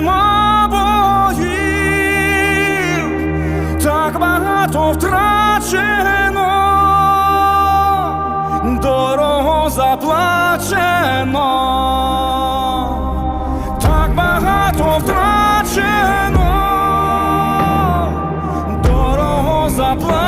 нема боїв, так багато втрачено, дорого заплачено, так багато втрачено, дорого заплачено.